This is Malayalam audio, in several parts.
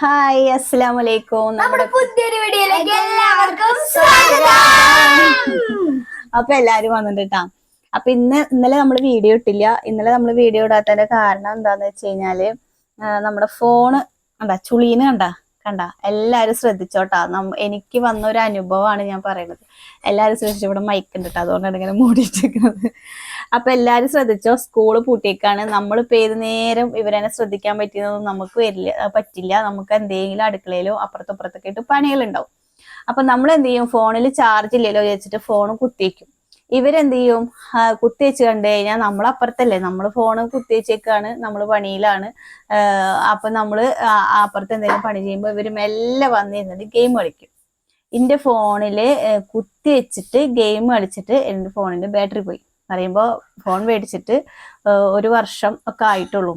ഹായ് അസ്സലാം വലൈക്കും നമ്മുടെ പുതിയൊരു വീഡിയോയിലേക്ക് എല്ലാവർക്കും സ്വാഗതം. അപ്പൊ എല്ലാരും വന്നിട്ടാ അപ്പൊ ഇന്ന് ഇന്നലെ നമ്മൾ വീഡിയോ ഇട്ടില്ല. ഇന്നലെ നമ്മൾ വീഡിയോ ഇടാത്തതിന്റെ കാരണം എന്താന്ന് വെച്ച് കഴിഞ്ഞാൽ നമ്മുടെ ഫോണ് കണ്ട ചുളീന് കണ്ട? കണ്ട? എല്ലാരും ശ്രദ്ധിച്ചോട്ടാ. എനിക്ക് വന്ന ഒരു അനുഭവമാണ് ഞാൻ പറയുന്നത് എല്ലാരും ശ്രദ്ധിച്ചു ഇവിടെ മൈക്ക് ഉണ്ട് അതുകൊണ്ടാണ് ഇങ്ങനെ മൂടിയിട്ടിരിക്കുന്നത് അപ്പൊ എല്ലാരും ശ്രദ്ധിച്ചോ? സ്കൂൾ പൂട്ടിയേക്കാണ്. നമ്മളിപ്പോ ഏത് നേരം ഇവരെന്നെ ശ്രദ്ധിക്കാൻ പറ്റിയതൊന്നും നമുക്ക് വരില്ല പറ്റില്ല. നമുക്ക് എന്തെങ്കിലും അടുക്കളയിലോ അപ്പുറത്തപ്പുറത്തൊക്കെ ആയിട്ട് പണികളുണ്ടാവും. അപ്പൊ നമ്മൾ എന്ത് ചെയ്യും ഫോണിൽ ചാർജ് ഇല്ലല്ലോ വിചാരിച്ചിട്ട് ഫോൺ കുത്തിവെക്കും. ഇവരെന്ത് ചെയ്യും? കുത്തി കുത്തിവെച്ച് കണ്ടു കഴിഞ്ഞാൽ നമ്മൾ അപ്പുറത്തല്ലേ നമ്മൾ ഫോൺ കുത്തിവെച്ചേക്കാണ് നമ്മൾ പണിയിലാണ്. അപ്പൊ ആ അപ്പുറത്ത് എന്തെങ്കിലും പണി ചെയ്യുമ്പോൾ ഇവർ മെല്ലെ വന്നിരുന്നത് ഗെയിം കളിക്കും. എന്റെ ഫോണിൽ കുത്തി വെച്ചിട്ട് ഗെയിം കളിച്ചിട്ട് എന്റെ ഫോണിന്റെ ബാറ്ററി പോയി. പറയുമ്പോൾ ഫോൺ മേടിച്ചിട്ട് ഒരു വർഷം ഒക്കെ ആയിട്ടുള്ളൂ.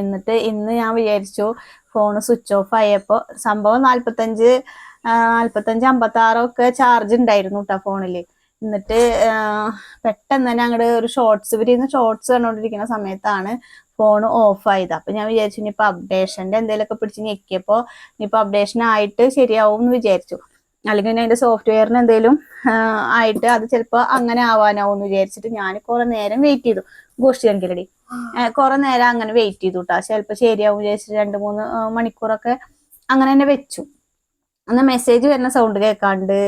എന്നിട്ട് ഇന്ന് ഞാൻ വിചാരിച്ചു ഫോൺ സ്വിച്ച് ഓഫ് ആയപ്പോൾ സംഭവം നാല്പത്തഞ്ച് നാല്പത്തഞ്ച് അമ്പത്തി ആറൊക്കെ ചാർജ് ഉണ്ടായിരുന്നു കേട്ടോ ഫോണിൽ എന്നിട്ട് പെട്ടെന്ന് തന്നെ അങ്ങോട്ട് ഒരു ഷോർട്സ് ഇവരിന്ന് ഷോർട്സ് കണ്ടുകൊണ്ടിരിക്കുന്ന സമയത്താണ് ഫോൺ ഓഫ് ആയത്. അപ്പൊ ഞാൻ വിചാരിച്ചു ഇനിയിപ്പൊ അപ്ഡേഷന്റെ എന്തെങ്കിലുമൊക്കെ പിടിച്ച് ഞെക്കിയപ്പോ ഇനിയിപ്പോ അപ്ഡേഷൻ ആയിട്ട് ശരിയാവും എന്ന് വിചാരിച്ചു. അല്ലെങ്കിൽ പിന്നെ അതിന്റെ സോഫ്റ്റ്വെയറിന് എന്തെങ്കിലും ആയിട്ട് അത് ചിലപ്പോ അങ്ങനെ ആവാനാവും എന്ന് വിചാരിച്ചിട്ട് ഞാൻ കുറെ നേരം വെയിറ്റ് ചെയ്തു. ഗോഷ്ടി കണക്കിലടി. കുറെ നേരം അങ്ങനെ വെയിറ്റ് ചെയ്തു കേട്ടോ ചിലപ്പോ ശരിയാവും വിചാരിച്ചിട്ട് രണ്ട് മൂന്ന് മണിക്കൂറൊക്കെ അങ്ങനെ തന്നെ വെച്ചു. അന്ന് മെസ്സേജ് വരുന്ന സൗണ്ട് കേൾക്കാണ്ട്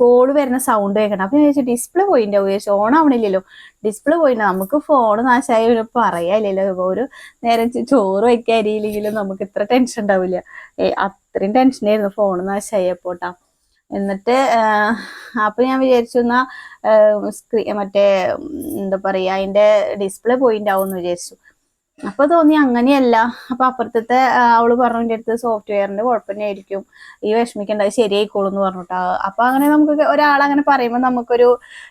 കോൾ വരുന്ന സൗണ്ട് കേൾക്കണം. അപ്പൊ ചോദിച്ചു ഡിസ്പ്ലേ പോയിന്റെ? ഉപയോഗിച്ചു ഓൺ ആവണില്ലല്ലോ. Display point? നമുക്ക് ഫോൺ നാശമായി പറയാനില്ലല്ലോ. ഒരു നേരം ചോറ് വയ്ക്കാൻ അരിയില്ലെങ്കിലും നമുക്ക് ഇത്ര ടെൻഷൻ ഉണ്ടാവില്ല. അത്രയും ടെൻഷനായിരുന്നു ഫോൺ നാശമായപ്പോട്ടാ എന്നിട്ട് അപ്പൊ ഞാൻ വിചാരിച്ചു എന്നാ സ്ക്രീ മറ്റേ എന്താ പറയാ അതിന്റെ ഡിസ്പ്ലേ പോയിന്റ് ആവും എന്ന് വിചാരിച്ചു. അപ്പൊ തോന്നി അങ്ങനെയല്ല. അപ്പൊ അപ്പുറത്തെ അവൾ പറഞ്ഞു എന്റെ അടുത്ത് സോഫ്റ്റ്വെയറിന്റെ കുഴപ്പമെന്നായിരിക്കും ഈ വിഷമിക്കേണ്ട ശരിയായിക്കോളും എന്ന് പറഞ്ഞിട്ടാ. അപ്പൊ അങ്ങനെ നമുക്ക് ഒരാൾ അങ്ങനെ പറയുമ്പോ നമുക്കൊരു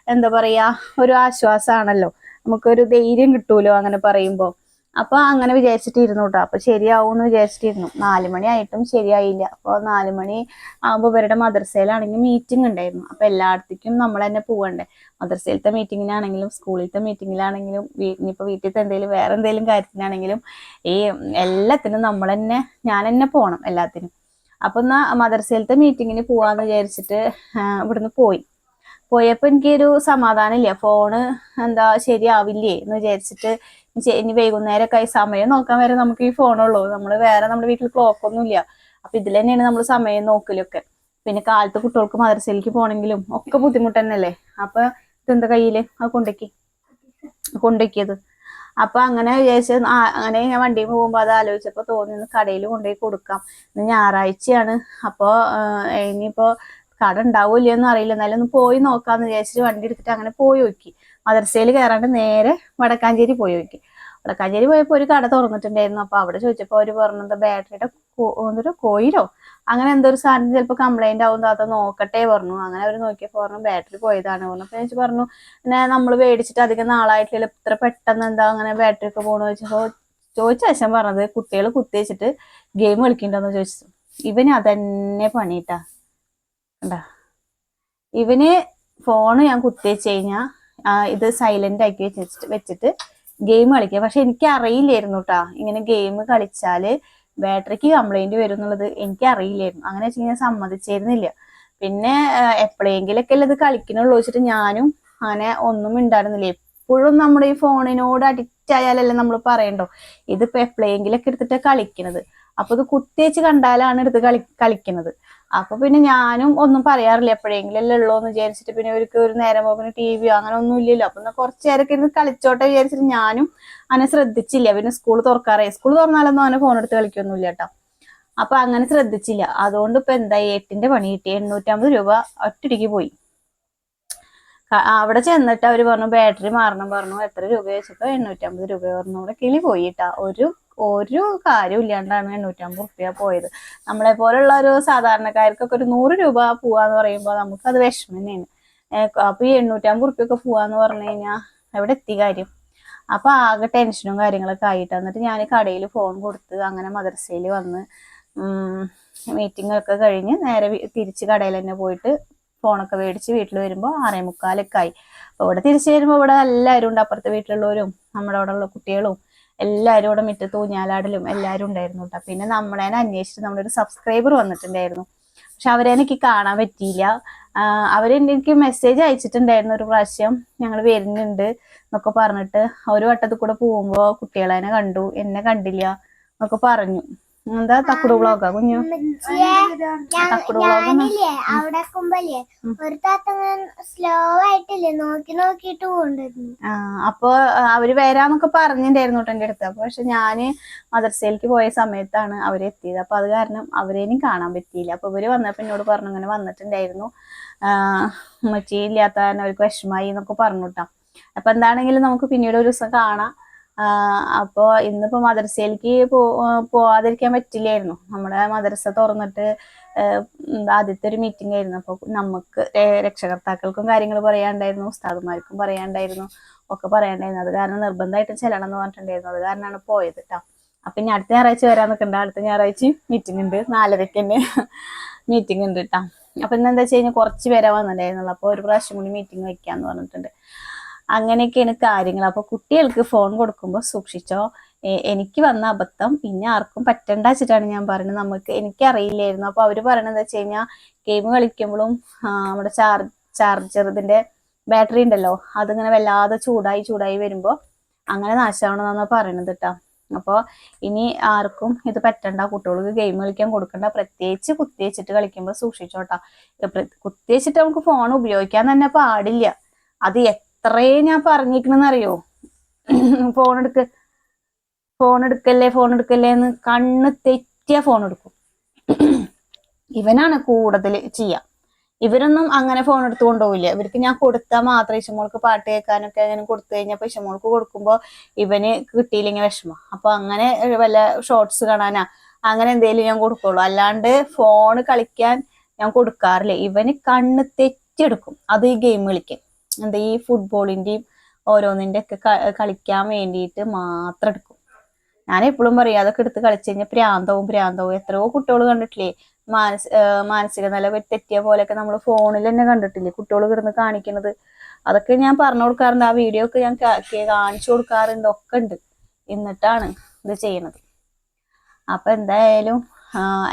എന്താ പറയാ ഒരു ആശ്വാസമാണല്ലോ നമുക്കൊരു ധൈര്യം കിട്ടൂലോ അങ്ങനെ പറയുമ്പോ. അപ്പൊ അങ്ങനെ വിചാരിച്ചിട്ടിരുന്നു കേട്ടോ അപ്പൊ ശരിയാവും എന്ന് വിചാരിച്ചിട്ടിരുന്നു. നാല് മണി ആയിട്ടും ശരിയായില്ല. അപ്പൊ നാല് മണി ആകുമ്പോ ഇവരുടെ മദ്രസയിലാണെങ്കിൽ മീറ്റിംഗ് ഉണ്ടായിരുന്നു അപ്പൊ എല്ലായിടത്തേക്കും നമ്മൾ തന്നെ പോവണ്ടേ. മദ്രസയിലത്തെ മീറ്റിങ്ങിനാണെങ്കിലും സ്കൂളിലത്തെ മീറ്റിങ്ങിലാണെങ്കിലും ഇനിയിപ്പോ വീട്ടിലത്തെ എന്തെങ്കിലും വേറെ എന്തെങ്കിലും കാര്യത്തിനാണെങ്കിലും ഈ എല്ലാത്തിനും നമ്മൾ തന്നെ ഞാൻ തന്നെ പോകണം എല്ലാത്തിനും. അപ്പൊ എന്നാ മദ്രസയിലത്തെ മീറ്റിങ്ങിന് പോവാന്ന് വിചാരിച്ചിട്ട് ഇവിടുന്ന് പോയി. പോയപ്പോ എനിക്കൊരു സമാധാനം ഇല്ല ഫോണ് എന്താ ശരിയാവില്ലേ എന്ന് വിചാരിച്ചിട്ട് ഇനി വൈകുന്നേരമൊക്കെ ആയി സമയം നോക്കാൻ വരെ നമുക്ക് ഈ ഫോണുള്ളൂ നമ്മൾ വേറെ നമ്മുടെ വീട്ടിൽ ക്ലോക്ക് ഒന്നും ഇല്ല. അപ്പൊ ഇതിൽ തന്നെയാണ് നമ്മൾ സമയം നോക്കലൊക്കെ. പിന്നെ കാലത്ത് കുട്ടികൾക്ക് മദ്രസയിലേക്ക് പോകണമെങ്കിലും ഒക്കെ ബുദ്ധിമുട്ട് തന്നെയല്ലേ? അപ്പൊ ഇതെന്താ കയ്യിൽ? അത് കൊണ്ടക്കി. കൊണ്ടേക്കിയത്. അപ്പൊ അങ്ങനെ വിചാരിച്ച അങ്ങനെ ഞാൻ വണ്ടിയിൽ പോകുമ്പോ അത് ആലോചിച്ചപ്പോ തോന്നി കടയിൽ കൊണ്ടുപോയി കൊടുക്കാം. ഞായറാഴ്ചയാണ്. അപ്പൊ ആഹ് കട എന്ന് അറിയില്ല. എന്നാലും ഒന്ന് പോയി നോക്കാന്ന് വിചാരിച്ചിട്ട് വണ്ടി എടുത്തിട്ട് അങ്ങനെ പോയി നോക്കി മദർസയിൽ കയറാണ്ട് നേരെ വടക്കാഞ്ചേരി പോയി നോക്കി വടക്കാഞ്ചേരി പോയപ്പോ ഒരു കട തുറന്നിട്ടുണ്ടായിരുന്നു. അപ്പൊ അവിടെ ചോദിച്ചപ്പോ അവർ പറഞ്ഞത് ബാറ്ററിയുടെ എന്തൊരു കോയിലോ? അങ്ങനെ എന്തോ ഒരു സാധനം ചിലപ്പോൾ കംപ്ലൈന്റ് ആവും അത് നോക്കട്ടെ പറഞ്ഞു. അങ്ങനെ അവർ നോക്കിയപ്പോ പറഞ്ഞു ബാറ്ററി പോയതാണ് പറഞ്ഞു. അപ്പൊ ഞാൻ പറഞ്ഞു പിന്നെ നമ്മൾ മേടിച്ചിട്ട് അധികം നാളായിട്ടില്ല ഇത്ര പെട്ടെന്ന് എന്താ അങ്ങനെ ബാറ്ററി ഒക്കെ പോണെന്ന് ചോദിച്ചപ്പോൾ ചോദിച്ച ശേഷം പറഞ്ഞത് കുട്ടികൾ കുത്തിവെച്ചിട്ട് ഗെയിം കളിക്കണ്ടെന്ന് ചോദിച്ചു. ഇവന് അതന്നെ പണിയിട്ടാ കണ്ടാ? ഇവന് ഫോണ് ഞാൻ കുത്തിവെച്ച് കഴിഞ്ഞാ ആ, ഇത് സൈലന്റ് ആക്കി വെച്ചിട്ട് വെച്ചിട്ട് ഗെയിം കളിക്കുക പക്ഷെ എനിക്ക് അറിയില്ലായിരുന്നു കേട്ടാ ഇങ്ങനെ ഗെയിം കളിച്ചാൽ ബാറ്ററിക്ക് കംപ്ലൈന്റ് വരും എന്നുള്ളത് എനിക്ക് അറിയില്ലായിരുന്നു. അങ്ങനെ വെച്ച് ഞാൻ സമ്മതിച്ചിരുന്നില്ല. പിന്നെ എപ്പോഴെങ്കിലൊക്കെ അല്ലേ ഇത് കളിക്കണുള്ളൂ വെച്ചിട്ട് ഞാനും അങ്ങനെ ഒന്നും ഉണ്ടായിരുന്നില്ല എപ്പോഴും നമ്മുടെ ഈ ഫോണിനോട് അഡിക്റ്റ് ആയാലല്ലേ നമ്മൾ പറയണ്ടോ? ഇതിപ്പോ എപ്പോഴെങ്കിലൊക്കെ എടുത്തിട്ട് കളിക്കണത്. അപ്പൊ ഇത് കുത്തിവെച്ച് കണ്ടാലാണ് എടുത്ത് കളി കളിക്കണത്. അപ്പൊ പിന്നെ ഞാനും ഒന്നും പറയാറില്ല എപ്പോഴെങ്കിലും അല്ലേ ഉള്ളൂ എന്ന് വിചാരിച്ചിട്ട് പിന്നെ അവർക്ക് ഒരു നേരം പോകുന്ന ടി വിയോ അങ്ങനെ ഒന്നും ഇല്ലല്ലോ. അപ്പൊ എന്നാൽ കുറച്ച് നേരമൊക്കെ ഇരുന്ന് കളിച്ചോട്ടെ വിചാരിച്ചിട്ട് ഞാനും അങ്ങനെ ശ്രദ്ധിച്ചില്ല. പിന്നെ സ്കൂൾ തുറക്കാറേ സ്കൂൾ തുറന്നാലൊന്നും അങ്ങനെ ഫോൺ എടുത്ത് കളിക്കൊന്നുമില്ല കേട്ടോ. അപ്പൊ അങ്ങനെ ശ്രദ്ധിച്ചില്ല. അതുകൊണ്ട് ഇപ്പൊ എന്താ എട്ടിന്റെ പണി കിട്ടി. എണ്ണൂറ്റമ്പത് രൂപ ഒറ്റടിക്ക് പോയി. അവിടെ ചെന്നിട്ട് അവർ പറഞ്ഞു ബാറ്ററി മാറണം പറഞ്ഞു. എത്ര രൂപ? വെച്ചപ്പോ എണ്ണൂറ്റമ്പത് രൂപ പറഞ്ഞു. ഇവിടെ കിളി പോയിട്ടാ ഒരു ഒരു കാര്യം ഇല്ലാണ്ടാണ് എണ്ണൂറ്റമ്പത് റുപ്യ പോയത്. നമ്മളെ പോലുള്ള ഒരു സാധാരണക്കാർക്കൊക്കെ ഒരു നൂറ് രൂപ പോവാന്ന് പറയുമ്പോൾ നമുക്ക് വിഷമം തന്നെയാണ് അപ്പൊ ഈ എണ്ണൂറ്റമ്പത് റുപ്യൊക്കെ പോവാന്ന് പറഞ്ഞു കഴിഞ്ഞാൽ എവിടെ എത്തി കാര്യം? അപ്പൊ ആകെ ടെൻഷനും കാര്യങ്ങളൊക്കെ ആയിട്ട്. എന്നിട്ട് ഞാൻ കടയിൽ ഫോൺ കൊടുത്ത് അങ്ങനെ മദ്രസയിൽ വന്ന് മീറ്റിംഗ് ഒക്കെ കഴിഞ്ഞ് നേരെ തിരിച്ച് കടയിൽ തന്നെ പോയിട്ട് ഫോണൊക്കെ മേടിച്ച് വീട്ടിൽ വരുമ്പോൾ ആറേ മുക്കാലൊക്കെ ആയി. അപ്പൊ ഇവിടെ തിരിച്ചു വരുമ്പോൾ ഇവിടെ എല്ലാവരും ഉണ്ട്. അപ്പുറത്തെ വീട്ടിലുള്ളവരും നമ്മുടെ അവിടെ ഉള്ള കുട്ടികളും എല്ലാവരും ഇവിടെ മിറ്റത്ത് ഊഞ്ഞാലാടലും എല്ലാവരും ഉണ്ടായിരുന്നു കേട്ടോ പിന്നെ നമ്മളെ അന്വേഷിച്ച് നമ്മുടെ ഒരു സബ്സ്ക്രൈബർ വന്നിട്ടുണ്ടായിരുന്നു. പക്ഷെ അവരെ എനിക്ക് കാണാൻ പറ്റിയില്ല. ആഹ് എനിക്ക് മെസ്സേജ് അയച്ചിട്ടുണ്ടായിരുന്നു ഒരു പ്രാവശ്യം. ഞങ്ങൾ വരുന്നുണ്ട് എന്നൊക്കെ പറഞ്ഞിട്ട്. ഒരു വട്ടത്തിൽ കൂടെ പോകുമ്പോൾ കുട്ടികളെ കണ്ടു. എന്നെ കണ്ടില്ല എന്നൊക്കെ പറഞ്ഞു. എന്താ തക്കുടു ബ്ലോഗാ കുഞ്ഞു തക്കുടു അവിടെ കുമ്പല്ലേ ഒരു താത്ത സ്ലോ ആയിട്ടില്ലേ നോക്കി നോക്കിട്ട് ആ അപ്പൊ അവർ വരാന്നൊക്കെ പറഞ്ഞിട്ടുണ്ടായിരുന്നു എന്റെ അടുത്ത് അപ്പൊ പക്ഷെ ഞാൻ മദർസയിലേക്ക് പോയ സമയത്താണ് അവർ എത്തിയത്. അപ്പൊ അത് കാരണം അവരേനും കാണാൻ പറ്റിയില്ല. അപ്പൊ ഇവർ വന്നപ്പോ എന്നോട് പറഞ്ഞു അങ്ങനെ വന്നിട്ടുണ്ടായിരുന്നു. ഉമ്മച്ചി ഇല്ലാത്ത കാരണം അവർക്ക് വിഷമായി എന്നൊക്കെ പറഞ്ഞു കേട്ടോ അപ്പൊ എന്താണെങ്കിലും നമുക്ക് പിന്നീട് ഒരു ദിവസം കാണാം. ആഹ് അപ്പൊ ഇന്നിപ്പോ മദർസയിലേക്ക് പോവാതിരിക്കാൻ പറ്റില്ലായിരുന്നു. നമ്മുടെ മദർസ തുറന്നിട്ട് ആദ്യത്തെ ഒരു മീറ്റിംഗ് ആയിരുന്നു. അപ്പൊ നമുക്ക് രക്ഷകർത്താക്കൾക്കും കാര്യങ്ങൾ പറയാണ്ടായിരുന്നു ഉസ്താദുമാർക്കും പറയാണ്ടായിരുന്നു ഒക്കെ പറയാണ്ടായിരുന്നു. അത് കാരണം നിർബന്ധമായിട്ട് ചെല്ലണം എന്ന് പറഞ്ഞിട്ടുണ്ടായിരുന്നു. അത് കാരണമാണ് പോയത് കേട്ടോ അപ്പൊ ഇനി അടുത്ത ഞായറാഴ്ച വരാൻ നിൽക്കണ്ട അടുത്ത ഞായറാഴ്ച മീറ്റിംഗ് ഉണ്ട്. നാലരയ്ക്ക് തന്നെ മീറ്റിംഗ് ഉണ്ട് കേട്ടോ അപ്പൊ ഇന്ന് എന്താ വെച്ച് കഴിഞ്ഞാൽ കുറച്ച് പേരെ വന്നിട്ടുണ്ടായിരുന്നുള്ളൂ. അപ്പൊ ഒരു പ്രാവശ്യം കൂടി മീറ്റിംഗ് വെക്കാന്ന് പറഞ്ഞിട്ടുണ്ട്. അങ്ങനെയൊക്കെയാണ് കാര്യങ്ങൾ. അപ്പൊ കുട്ടികൾക്ക് ഫോൺ കൊടുക്കുമ്പോൾ സൂക്ഷിച്ചോ. എനിക്ക് വന്ന അബദ്ധം പിന്നെ ആർക്കും പറ്റണ്ട വെച്ചിട്ടാണ് ഞാൻ പറയുന്നത്. നമുക്ക് എനിക്ക് അറിയില്ലായിരുന്നു അപ്പൊ അവർ പറയണത് എന്താ വെച്ച് കഴിഞ്ഞാൽ ഗെയിം കളിക്കുമ്പോഴും നമ്മുടെ ചാർജ് ചാർജർ ഇതിന്റെ ബാറ്ററി ഉണ്ടല്ലോ അതിങ്ങനെ വല്ലാതെ ചൂടായി ചൂടായി വരുമ്പോ അങ്ങനെ നാശമാവണമെന്നാണ് പറയണത് കേട്ടോ. അപ്പോൾ ഇനി ആർക്കും ഇത് പറ്റണ്ട. കുട്ടികൾക്ക് ഗെയിം കളിക്കാൻ കൊടുക്കണ്ട. പ്രത്യേകിച്ച് കുത്തിവെച്ചിട്ട് കളിക്കുമ്പോൾ സൂക്ഷിച്ചോട്ടാ. കുത്തി വെച്ചിട്ട് നമുക്ക് ഫോൺ ഉപയോഗിക്കാൻ തന്നെ പാടില്ല. അത് എത്രയേ ഞാൻ പറഞ്ഞിരിക്കണെന്ന് അറിയോ ഫോൺ എടുക്ക ഫോൺ എടുക്കല്ലേ ഫോൺ എടുക്കല്ലേ എന്ന് കണ്ണ് തെറ്റിയ ഫോൺ എടുക്കും ഇവനാണ് കൂടുതൽ ചെയ്യാം. ഇവരൊന്നും അങ്ങനെ ഫോൺ എടുത്ത് കൊണ്ടുപോകില്ല ഇവർക്ക് ഞാൻ കൊടുത്താൽ മാത്രം ഇഷമോൾക്ക് പാട്ട് കേൾക്കാനൊക്കെ അങ്ങനെ കൊടുത്തു കഴിഞ്ഞപ്പോൾ ഇഷമോൾക്ക് കൊടുക്കുമ്പോൾ ഇവന് കിട്ടിയില്ലെങ്കിൽ വിഷമം. അപ്പൊ അങ്ങനെ വല്ല ഷോർട്സ് കാണാനാ അങ്ങനെ എന്തെങ്കിലും ഞാൻ കൊടുക്കുള്ളൂ. അല്ലാണ്ട് ഫോൺ കളിക്കാൻ ഞാൻ കൊടുക്കാറില്ല. ഇവന് കണ്ണ് തെറ്റെടുക്കും അത് ഈ ഗെയിം കളിക്കാൻ. എന്താ ഈ ഫുട്ബോളിന്റെയും ഓരോന്നിന്റെ ഒക്കെ കളിക്കാൻ വേണ്ടിയിട്ട് മാത്രം എടുക്കും. ഞാൻ എപ്പോഴും പറയും അതൊക്കെ എടുത്ത് കളിച്ചു കഴിഞ്ഞാൽ പ്രാന്തവും പ്രാന്തവും. എത്രയോ കുട്ടികൾ കണ്ടിട്ടില്ലേ? മാനസ മാനസിക നില തെറ്റിയ പോലെയൊക്കെ നമ്മൾ ഫോണിൽ തന്നെ കണ്ടിട്ടില്ലേ? കുട്ടികൾ കിടന്ന് കാണിക്കുന്നത് അതൊക്കെ ഞാൻ പറഞ്ഞു കൊടുക്കാറുണ്ട്. ആ വീഡിയോ ഒക്കെ ഞാൻ കാണിച്ചു കൊടുക്കാറുണ്ട്. ഒക്കെ ഉണ്ട്. എന്നിട്ടാണ് ഇത് ചെയ്യണത്. അപ്പൊ എന്തായാലും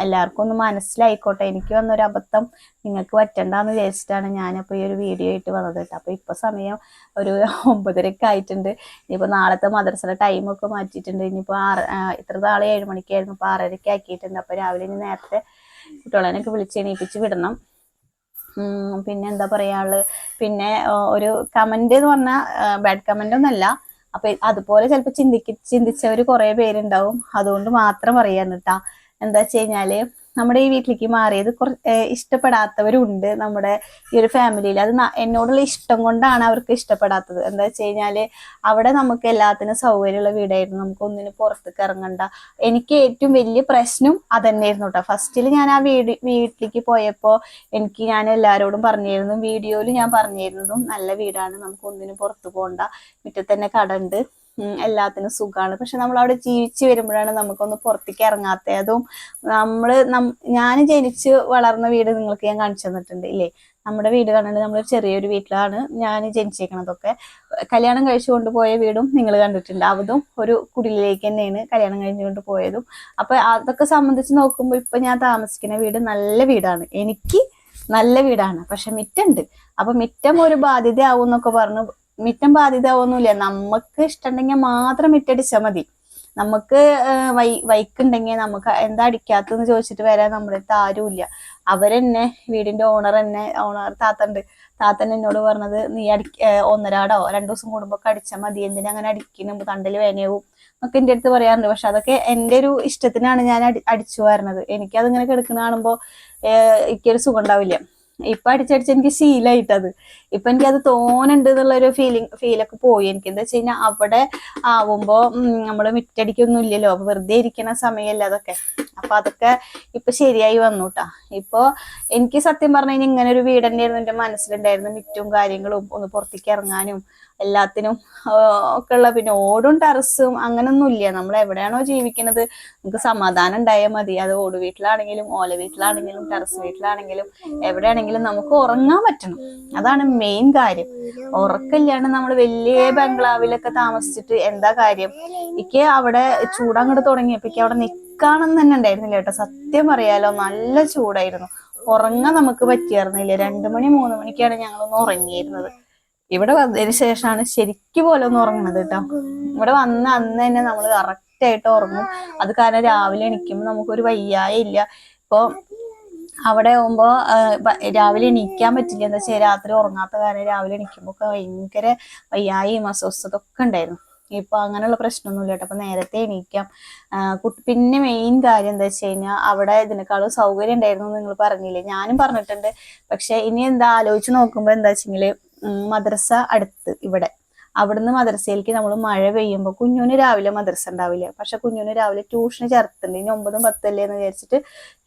എല്ലാവർക്കും ഒന്ന് മനസ്സിലായിക്കോട്ടെ. എനിക്ക് വന്നൊരു അബദ്ധം നിങ്ങൾക്ക് പറ്റണ്ടെന്ന് വിചാരിച്ചിട്ടാണ് ഞാനിപ്പോൾ ഈ ഒരു വീഡിയോ ആയിട്ട് വന്നത് കേട്ടോ. അപ്പോൾ ഇപ്പോൾ സമയം ഒരു ഒമ്പതരയൊക്കെ ആയിട്ടുണ്ട്. ഇനിയിപ്പോൾ നാളത്തെ മദ്രസയുടെ ടൈമൊക്കെ മാറ്റിയിട്ടുണ്ട്. ഇനിയിപ്പോൾ ആറ് ഇത്ര നാളെ ഏഴ് മണിക്കായിരുന്നു. ഇപ്പോൾ ആറരയ്ക്ക് ആക്കിയിട്ടുണ്ട്. അപ്പോൾ രാവിലെ ഇനി നേരത്തെ കുട്ടികളെയൊക്കെ വിളിച്ച് എണീപ്പിച്ച് വിടണം. പിന്നെ എന്താ പറയാനുള്ളത്? പിന്നെ ഒരു കമന്റ് എന്ന് പറഞ്ഞാൽ ബാഡ് കമന്റ് ഒന്നല്ല. അപ്പൊ അതുപോലെ ചിലപ്പോൾ ചിന്തിക്ക ചിന്തിച്ചവർ കുറെ പേരുണ്ടാവും. അതുകൊണ്ട് മാത്രം പറയാന്ന് കേട്ടാ. എന്താ വെച്ച് കഴിഞ്ഞാൽ നമ്മുടെ ഈ വീട്ടിലേക്ക് മാറിയത് കുറ ഇഷ്ടപ്പെടാത്തവരുണ്ട് നമ്മുടെ ഈ ഒരു ഫാമിലിയിൽ അത് എന്നോടുള്ള ഇഷ്ടം കൊണ്ടാണ് അവർക്ക് ഇഷ്ടപ്പെടാത്തത്. എന്താ വെച്ച് കഴിഞ്ഞാൽ അവിടെ നമുക്ക് എല്ലാത്തിനും സൗകര്യമുള്ള വീടായിരുന്നു. നമുക്ക് ഒന്നിനും പുറത്തേക്ക് ഇറങ്ങണ്ട. എനിക്ക് ഏറ്റവും വലിയ പ്രശ്നം അതന്നെയായിരുന്നു കേട്ടോ. ഫസ്റ്റിൽ ഞാൻ ആ വീട് വീട്ടിലേക്ക് പോയപ്പോ എനിക്ക് ഞാൻ എല്ലാവരോടും പറഞ്ഞിരുന്നു. വീഡിയോയിൽ ഞാൻ പറഞ്ഞിരുന്നതും നല്ല വീടാണ്. നമുക്ക് ഒന്നിനും പുറത്തു പോകണ്ട മുറ്റത്തന്നെ കട ഉണ്ട്. ഉം, എല്ലാത്തിനും സുഖമാണ് പക്ഷെ നമ്മൾ അവിടെ ജീവിച്ചു വരുമ്പോഴാണ് നമുക്കൊന്ന് പുറത്തേക്ക് ഇറങ്ങാത്തതും അതും നമ്മൾ ഞാൻ ജനിച്ച് വളർന്ന വീട് നിങ്ങൾക്ക് ഞാൻ കാണിച്ചു തന്നിട്ടുണ്ട് ഇല്ലേ? നമ്മുടെ വീട് കണ്ടിട്ട് നമ്മൾ ചെറിയൊരു വീട്ടിലാണ് ഞാൻ ജനിച്ചേക്കണതൊക്കെ. കല്യാണം കഴിച്ചു കൊണ്ടുപോയ വീടും നിങ്ങൾ കണ്ടിട്ടുണ്ട്. അതും ഒരു കുടിലേക്ക് തന്നെയാണ് കല്യാണം കഴിഞ്ഞു കൊണ്ട് പോയതും. അപ്പൊ അതൊക്കെ സംബന്ധിച്ച് നോക്കുമ്പോൾ ഇപ്പൊ ഞാൻ താമസിക്കുന്ന വീട് നല്ല വീടാണ്. എനിക്ക് നല്ല വീടാണ്. പക്ഷെ മിറ്റുണ്ട് അപ്പൊ മിറ്റം ഒരു ബാധ്യതയാവും എന്നൊക്കെ പറഞ്ഞു മിറ്റം ബാധിതാവൊന്നുമില്ല. നമുക്ക് ഇഷ്ടമുണ്ടെങ്കിൽ മാത്രം മിറ്റടിച്ചാൽ മതി. നമുക്ക് വൈ വൈക്കുണ്ടെങ്കിൽ നമുക്ക് എന്താ അടിക്കാത്തെന്ന് ചോദിച്ചിട്ട് വരാൻ നമ്മുടെ അടുത്ത് ആരുമില്ല. അവരെന്നെ വീടിന്റെ ഓണർ എന്നെ ഓണർ താത്തണ്ട്. താത്തൻ എന്നോട് പറഞ്ഞത് നീ അടി ഒന്നരാടോ? രണ്ടു ദിവസം കൂടുമ്പോ അടിച്ചാൽ മതി. എന്തിനാ അങ്ങനെ അടിക്കുന്നു തണ്ടൽ വേനയാവും. എന്നൊക്കെ എന്റെ അടുത്ത് പറയാറുണ്ട്. പക്ഷെ അതൊക്കെ എന്റെ ഒരു ഇഷ്ടത്തിനാണ് ഞാൻ അടി അടിച്ചു വരുന്നത് എനിക്കതിങ്ങനെ കിടക്കുന്ന കാണുമ്പോ ഏഹ് എനിക്കൊരു സുഖം ഉണ്ടാവില്ല. ഇപ്പൊ അടിച്ചടിച്ച് എനിക്ക് ശീലായിട്ടത്. ഇപ്പൊ എനിക്കത് തോന്നുന്നുണ്ട് എന്നുള്ള ഒരു ഫീലിംഗ് ഫീലൊക്കെ പോയി. എനിക്ക് എന്താ വെച്ച് കഴിഞ്ഞാൽ അവിടെ ആവുമ്പോ നമ്മൾ മിറ്റടിക്കൊന്നും ഇല്ലല്ലോ. വെറുതെ ഇരിക്കുന്ന സമയമല്ല അതൊക്കെ. അപ്പൊ അതൊക്കെ ഇപ്പൊ ശരിയായി വന്നു കേട്ടാ ഇപ്പൊ എനിക്ക് സത്യം പറഞ്ഞു കഴിഞ്ഞാൽ ഇങ്ങനെ ഒരു വീട് തന്നെയായിരുന്നു എന്റെ മനസ്സിലുണ്ടായിരുന്നു മിറ്റും കാര്യങ്ങളും ഒന്ന് പുറത്തേക്ക് ഇറങ്ങാനും എല്ലാത്തിനും ഒക്കെ ഉള്ള പിന്നെ ഓടും ടെറസും അങ്ങനൊന്നും ഇല്ല. നമ്മൾ എവിടെയാണോ ജീവിക്കുന്നത് നമുക്ക് സമാധാനം ഉണ്ടായാൽ മതി. അത് ഓട് വീട്ടിലാണെങ്കിലും ഓല വീട്ടിലാണെങ്കിലും ടെറസ് വീട്ടിലാണെങ്കിലും എവിടെയാണെങ്കിലും നമുക്ക് ഉറങ്ങാൻ പറ്റണം. അതാണ് മെയിൻ കാര്യം. ഉറക്കില്ലാണ് നമ്മൾ വലിയ ബംഗ്ലാവിലൊക്കെ താമസിച്ചിട്ട് എന്താ കാര്യം? എനിക്ക് അവിടെ ചൂടങ്ങോട്ട് തുടങ്ങിയപ്പോ എനിക്ക് അവിടെ നിക്കാണെന്ന് തന്നെ ഉണ്ടായിരുന്നില്ല കേട്ടോ. സത്യം പറയാലോ നല്ല ചൂടായിരുന്നു. ഉറങ്ങാൻ നമുക്ക് പറ്റിയായിരുന്നില്ല. രണ്ടു മണി മൂന്ന് മണിക്കാണ് ഞങ്ങളൊന്ന് ഉറങ്ങിയിരുന്നത്. ഇവിടെ വന്നതിന് ശേഷമാണ് ശരിക്കും പോലെ ഒന്ന് ഉറങ്ങണത് കേട്ടോ. ഇവിടെ വന്ന അന്ന് തന്നെ നമ്മൾ കറക്റ്റ് ആയിട്ട് ഉറങ്ങും. അത് കാരണം രാവിലെ എണീക്കുമ്പോൾ നമുക്കൊരു വയ്യായ ഇല്ല ഇപ്പൊ അവിടെ പോകുമ്പോ രാവിലെ എണീക്കാൻ പറ്റില്ല. എന്താ വെച്ചാൽ രാത്രി ഉറങ്ങാത്ത കാരണം രാവിലെ എണീക്കുമ്പോ ഒക്കെ ഭയങ്കര വയ്യായും അസ്വസ്ഥത ഒക്കെ ഉണ്ടായിരുന്നു. ഇപ്പൊ അങ്ങനെയുള്ള പ്രശ്നമൊന്നുമില്ല കേട്ടോ. അപ്പൊ നേരത്തെ എണീക്കാം. പിന്നെ മെയിൻ കാര്യം എന്താ വെച്ച് കഴിഞ്ഞാൽ അവിടെ ഇതിനേക്കാളും സൗകര്യം ഉണ്ടായിരുന്നു നിങ്ങൾ പറഞ്ഞില്ലേ? ഞാനും പറഞ്ഞിട്ടുണ്ട്. പക്ഷെ ഇനി എന്താ ആലോചിച്ച് നോക്കുമ്പോ എന്താ വെച്ചെങ്കിൽ മദ്രസ അടുത്ത് ഇവിടെ. അവിടുന്ന് മദ്രസയിലേക്ക് നമ്മൾ മഴ പെയ്യുമ്പോൾ കുഞ്ഞുന് രാവിലെ മദ്രസ ഉണ്ടാവില്ല. പക്ഷെ കുഞ്ഞുന് രാവിലെ ട്യൂഷന് ചേർത്തിട്ടുണ്ട്. ഇനി ഒമ്പതും പത്തല്ലേ എന്ന് വിചാരിച്ചിട്ട്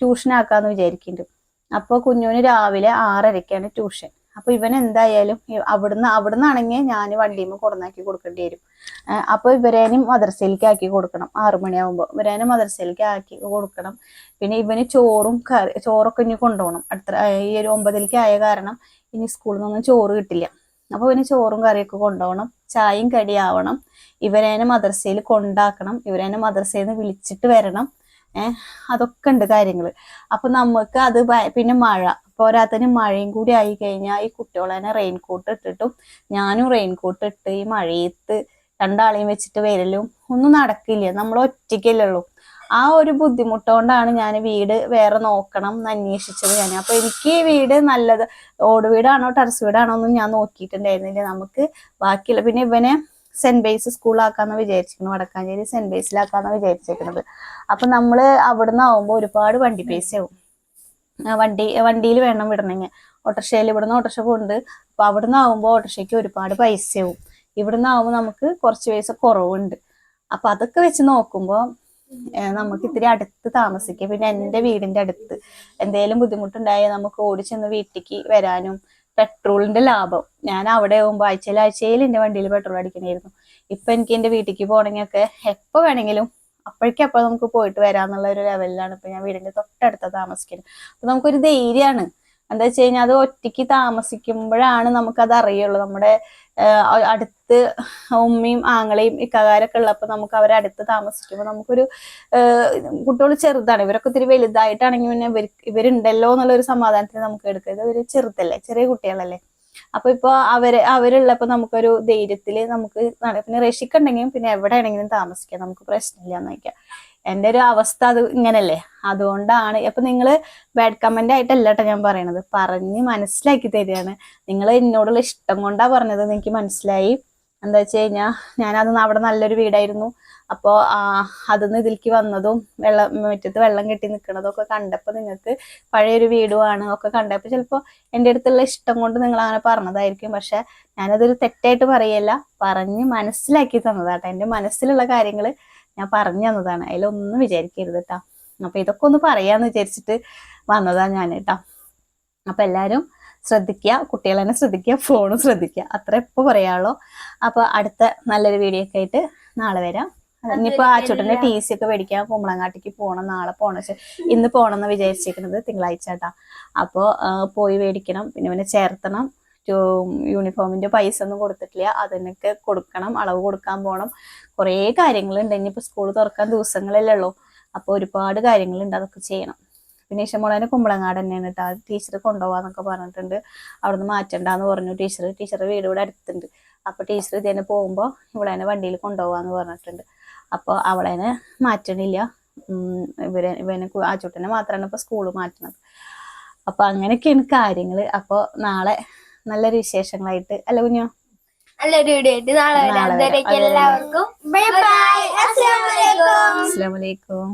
ട്യൂഷൻ ആക്കാന്ന് വിചാരിക്കുന്നുണ്ട് അപ്പോൾ കുഞ്ഞുന് രാവിലെ ആറരയ്ക്കാണ് ട്യൂഷൻ അപ്പൊ ഇവൻ എന്തായാലും അവിടുന്ന് അവിടുന്ന് അവിടുന്നാണെങ്കിൽ ഞാൻ വണ്ടിയുമ്പോൾ കൊടുന്നാക്കി കൊടുക്കേണ്ടി വരും. അപ്പൊ ഇവരേനും മദ്രസയിലേക്ക് ആക്കി കൊടുക്കണം. ആറു മണിയാവുമ്പോൾ ഇവരേനും മദ്രസയിലേക്ക് ആക്കി കൊടുക്കണം. പിന്നെ ഇവന് ചോറും ചോറൊക്കെ ഇനി കൊണ്ടുപോകണം. അടുത്ത ഈ ഒരു ഒമ്പതിലേക്ക് ആയ കാരണം ഇനി സ്കൂളിൽ നിന്നൊന്നും ചോറ് കിട്ടില്ല. അപ്പൊ പിന്നെ ചോറും കറിയൊക്കെ കൊണ്ടുപോകണം. ചായയും കടിയാവണം. ഇവരേനെ മദർസയിൽ കൊണ്ടാക്കണം. ഇവരേനെ മദർസയിൽ നിന്ന് വിളിച്ചിട്ട് വരണം. ഏഹ് അതൊക്കെ ഉണ്ട് കാര്യങ്ങൾ അപ്പൊ നമുക്ക് അത് പിന്നെ മഴ. പോരാത്തതിന് മഴയും കൂടി ആയി കഴിഞ്ഞാൽ ഈ കുട്ടികളെ റെയിൻകോട്ട് ഇട്ടിട്ടും ഞാനും റെയിൻകോട്ട് ഇട്ട് ഈ മഴയത്ത് രണ്ടാളെയും വെച്ചിട്ട് വരലും ഒന്നും നടക്കില്ല. നമ്മൾ ഒറ്റയ്ക്കല്ലേ ഉള്ളൂ. ആ ഒരു ബുദ്ധിമുട്ടുകൊണ്ടാണ് ഞാൻ വീട് വേറെ നോക്കണം എന്ന് അന്വേഷിച്ചത് ഞാൻ അപ്പൊ എനിക്ക് ഈ വീട് നല്ലത് ഓട് വീടാണോ ടെറസ് വീടാണോ ഒന്നും ഞാൻ നോക്കിയിട്ടുണ്ടായിരുന്നില്ല. നമുക്ക് ബാക്കിയുള്ള പിന്നെ ഇവനെ സെന്റ് ബേസ് സ്കൂളാക്കാന്ന് വിചാരിച്ചിരിക്കുന്നു വടക്കാഞ്ചേരി സെന്റ് ബേസിലാക്കാന്ന് വിചാരിച്ചേക്കുന്നത് അപ്പൊ നമ്മൾ അവിടുന്ന് ആവുമ്പോ ഒരുപാട് വണ്ടി പൈസ ആവും വണ്ടി വണ്ടിയിൽ വേണം വിടണമെങ്കിൽ ഓട്ടോറിക്ഷയിൽ ഇവിടുന്ന് ഓട്ടോറിക്ഷ പോണ്ട് അപ്പൊ അവിടുന്ന് ആവുമ്പോൾ ഓട്ടോറിക്ഷയ്ക്ക് ഒരുപാട് പൈസയാവും. ഇവിടുന്ന് ആവുമ്പോൾ നമുക്ക് കുറച്ച് പൈസ കുറവുണ്ട്. അപ്പൊ അതൊക്കെ വെച്ച് നോക്കുമ്പോൾ നമുക്ക് ഇത്തിരി അടുത്ത് താമസിക്കാം. പിന്നെ എന്റെ വീടിന്റെ അടുത്ത് എന്തേലും ബുദ്ധിമുട്ടുണ്ടായാൽ നമുക്ക് ഓടിച്ചെന്ന് വീട്ടിലേക്ക് വരാനും പെട്രോളിന്റെ ലാഭം. ഞാൻ അവിടെ ആകുമ്പോൾ ആഴ്ചയിൽ ആഴ്ചയിൽ എന്റെ വണ്ടിയിൽ പെട്രോൾ അടിക്കണമായിരുന്നു ഇപ്പൊ എനിക്ക് എന്റെ വീട്ടിലേക്ക് പോകണമെങ്കിൽ ഒക്കെ എപ്പൊ വേണമെങ്കിലും അപ്പോഴേക്കപ്പോൾ നമുക്ക് പോയിട്ട് വരാന്നുള്ള ഒരു ലെവലിലാണ് ഇപ്പൊ ഞാൻ വീടിന്റെ തൊട്ടടുത്ത താമസിക്കുന്നത്. അപ്പൊ നമുക്കൊരു ധൈര്യമാണ്. എന്താ വെച്ച് കഴിഞ്ഞാൽ അത് ഒറ്റയ്ക്ക് താമസിക്കുമ്പോഴാണ് നമുക്കത് അറിയുള്ളൂ. നമ്മുടെ അടുത്ത് ഉമ്മയും ആങ്ങളെയും ഇക്കാകാരൊക്കെ ഉള്ളപ്പോൾ നമുക്ക് അവരെ അടുത്ത് താമസിക്കുമ്പോൾ നമുക്കൊരു കുട്ടികൾ ചെറുതാണ്. ഇവരൊക്കെ ഒത്തിരി വലുതായിട്ടാണെങ്കിൽ പിന്നെ ഇവർ ഇവരുണ്ടല്ലോ എന്നുള്ളൊരു സമാധാനത്തിന് നമുക്ക് എടുക്കുക ഇത് ഇവർ ചെറുതല്ലേ ചെറിയ കുട്ടികളല്ലേ. അപ്പൊ ഇപ്പൊ അവർ അവരുള്ളപ്പോ നമുക്കൊരു ധൈര്യത്തിൽ നമുക്ക് പിന്നെ റഷിക്കുണ്ടെങ്കിലും പിന്നെ എവിടെയാണെങ്കിലും താമസിക്കാം. നമുക്ക് പ്രശ്നമില്ല എന്ന് വയ്ക്കാം എന്റെ ഒരു അവസ്ഥ അത് ഇങ്ങനല്ലേ? അതുകൊണ്ടാണ്. അപ്പൊ നിങ്ങൾ ബാഡ് കമന്റ് ആയിട്ടല്ല കേട്ടോ ഞാൻ പറയണത്. പറഞ്ഞ് മനസ്സിലാക്കി തരികയാണ്. നിങ്ങൾ എന്നോടുള്ള ഇഷ്ടം കൊണ്ടാ പറഞ്ഞത് എനിക്ക് മനസ്സിലായി. എന്താ വെച്ച് കഴിഞ്ഞാൽ ഞാനത് അവിടെ നല്ലൊരു വീടായിരുന്നു. അപ്പോൾ അതിന്ന് ഇതിലേക്ക് വന്നതും വെള്ളം മുറ്റത്ത് വെള്ളം കെട്ടി നിൽക്കുന്നതും ഒക്കെ കണ്ടപ്പോൾ നിങ്ങൾക്ക് പഴയൊരു വീടുമാണ് ഒക്കെ കണ്ടപ്പോൾ ചിലപ്പോൾ എന്റെ അടുത്തുള്ള ഇഷ്ടം കൊണ്ട് നിങ്ങൾ അങ്ങനെ പറഞ്ഞതായിരിക്കും. പക്ഷെ ഞാനതൊരു തെറ്റായിട്ട് പറയല്ല. പറഞ്ഞ് മനസ്സിലാക്കി തന്നതാട്ടോ എന്റെ മനസ്സിലുള്ള കാര്യങ്ങൾ ഞാൻ പറഞ്ഞു തന്നതാണ്. അതിലൊന്നും വിചാരിക്കരുത് കേട്ടോ അപ്പൊ ഇതൊക്കെ ഒന്ന് പറയാന്ന് വിചാരിച്ചിട്ട് വന്നതാണ് ഞാൻ കേട്ടോ അപ്പൊ എല്ലാരും ശ്രദ്ധിക്കുക കുട്ടികളെ തന്നെ ശ്രദ്ധിക്കുക ഫോണും ശ്രദ്ധിക്കുക അത്ര എപ്പോ പറയാനുള്ളൂ അപ്പൊ അടുത്ത നല്ലൊരു വീഡിയോ ഒക്കെ ആയിട്ട് നാളെ വരാം. ഇനിയിപ്പോ ആ ചുട്ടന്റെ ടി സി ഒക്കെ മേടിക്കാൻ കുമ്പളങ്ങാട്ടിക്ക് പോകണം നാളെ പോകണം പക്ഷെ ഇന്ന് പോകണം എന്ന് വിചാരിച്ചിരിക്കുന്നത് തിങ്കളാഴ്ച കേട്ടാ അപ്പോ പോയി മേടിക്കണം പിന്നെ ഇവനെ ചേർത്തണം. യൂണിഫോമിന്റെ പൈസ ഒന്നും കൊടുത്തിട്ടില്ല. അതിനൊക്കെ കൊടുക്കണം അളവ് കൊടുക്കാൻ പോകണം കുറേ കാര്യങ്ങളുണ്ട്. ഇനിയിപ്പോ സ്കൂൾ തുറക്കാൻ ദിവസങ്ങളല്ലേ ഉള്ളൂ. അപ്പോൾ ഒരുപാട് കാര്യങ്ങളുണ്ട് അതൊക്കെ ചെയ്യണം. പിന്നെ ഇഷ്ടമുള്ളതിന് കുമ്പളങ്ങാട് തന്നെയാണ് കേട്ടോ ടീച്ചർ കൊണ്ടുപോകാന്നൊക്കെ പറഞ്ഞിട്ടുണ്ട്. അവിടുന്ന് മാറ്റണ്ടെന്ന് പറഞ്ഞു. ടീച്ചർ ടീച്ചറുടെ വീട് ഇവിടെ അടുത്തുണ്ട്. അപ്പൊ ടീച്ചർ ഇതേനെ പോകുമ്പോൾ തന്നെ വണ്ടിയിൽ കൊണ്ടുപോകാന്ന് പറഞ്ഞിട്ടുണ്ട്. അപ്പോൾ തന്നെ മാറ്റണില്ല. ഇവരെ ഇവനെ കു- ആ ചുട്ടനെ മാത്രമാണ് ഇപ്പൊ സ്കൂൾ മാറ്റണത്. അപ്പൊ അങ്ങനെയൊക്കെയാണ് കാര്യങ്ങൾ. അപ്പൊ നാളെ നല്ലൊരു വിശേഷങ്ങളായിട്ട്. അല്ല കുഞ്ഞോ? നല്ലൊരു വീഡിയോ ആയിട്ട് നാളെ. എല്ലാവർക്കും. ബൈ ബൈ അസ്സലാമലൈക്കും അസ്സലാമലൈക്കും